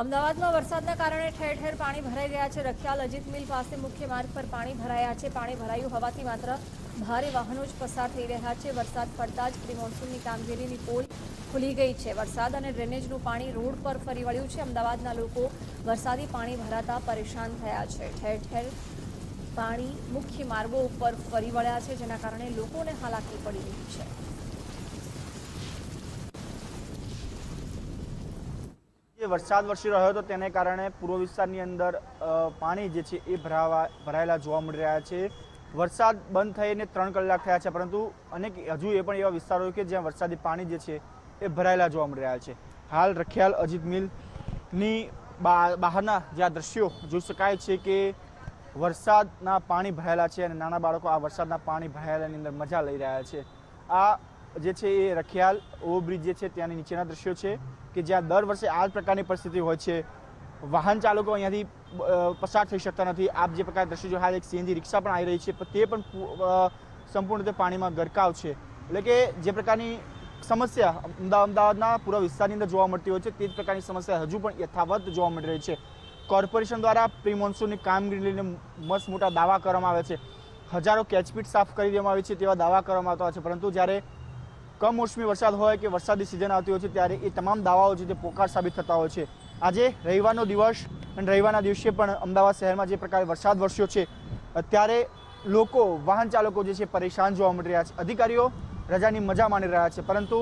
અમદાવાદમાં વરસાદના કારણે ઠેર ઠેર પાણી ભરાઈ ગયા છે. રખિયાલ અજીત મિલ પાસે મુખ્ય માર્ગ પર પાણી ભરાયા છે. પાણી ભરાયું હોવાથી માત્ર ભારે વાહનો જ પસાર થઈ રહ્યા છે. વરસાદ પડતા જ પ્રિમોન્સૂનની કામગીરીની પોલ ખુલી ગઈ છે. વરસાદ અને ડ્રેનેજનું પાણી રોડ પર ફરી વળ્યું છે. અમદાવાદના લોકો વરસાદી પાણી ભરાતા પરેશાન થયા છે. ઠેર ઠેર પાણી મુખ્ય માર્ગો ઉપર ફરી વળ્યા છે, જેના કારણે લોકોને હાલાકી પડી રહી છે. જે વરસાદ વરસી રહ્યો હતો, તેને કારણે પૂર્વ વિસ્તારની અંદર પાણી જે છે એ ભરાવા, ભરાયેલા જોવા મળી રહ્યા છે. વરસાદ બંધ થઈને ત્રણ કલાક થયા છે, પરંતુ અનેક હજુ એ પણ એવા વિસ્તારો કે જ્યાં વરસાદી પાણી જે છે એ ભરાયેલા જોવા મળી રહ્યા છે. હાલ રખિયાલ અજીત મિલની બહારના જે આ દ્રશ્યો જોઈ શકાય છે કે વરસાદના પાણી ભરાયેલા છે અને નાના બાળકો આ વરસાદના પાણી ભરાયેલાની અંદર મજા લઈ રહ્યા છે. આ જે છે એ રખિયાલ ઓવરબ્રિજ જે છે ત્યાંની નીચેના દ્રશ્યો છે કે જ્યાં દર વર્ષે આ જ પ્રકારની પરિસ્થિતિ હોય છે. વાહન ચાલકો અહીંયાથી પસાર થઈ શકતા નથી. આપ જે પ્રકાર દ્રશ્યો જો હાલ એક સીએનજી રિક્ષા પણ આવી રહી છે તે પણ સંપૂર્ણ રીતે પાણીમાં ગરકાવ છે. એટલે કે જે પ્રકારની સમસ્યા અમદા- અમદાવાદના પૂરા વિસ્તારની અંદર જોવા મળતી હોય છે, તે જ પ્રકારની સમસ્યા હજુ પણ યથાવત જોવા મળી રહી છે. કોર્પોરેશન દ્વારા પ્રી મોન્સૂનની કામગીરી લઈને મસ્ત મોટા દાવા કરવામાં આવે છે. હજારો કેચપીટ સાફ કરી દેવામાં આવી છે તેવા દાવા કરવામાં આવતા હોય છે. પરંતુ જ્યારે કમોસમી વરસાદ હોય કે વરસાદી સિઝન આવતી હોય છે, ત્યારે એ તમામ દાવાઓ છે તે પોકાર સાબિત થતા હોય છે. આજે રવિવારનો દિવસ અને રવિવારના દિવસે પણ અમદાવાદ શહેરમાં જે પ્રકારે વરસાદ વરસ્યો છે ત્યારે લોકો, વાહન ચાલકો જે છે પરેશાન જોવા મળી રહ્યા છે. અધિકારીઓ રજાની મજા માણી રહ્યા છે, પરંતુ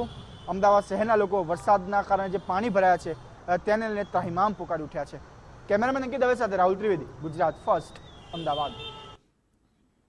અમદાવાદ શહેરના લોકો વરસાદના કારણે જે પાણી ભરાયા છે તેને લઈને ત્રાહિમામ પોકારી ઉઠ્યા છે. કેમેરામેન અંકિત દવે સાથે રાહુલ ત્રિવેદી, ગુજરાત ફર્સ્ટ, અમદાવાદ.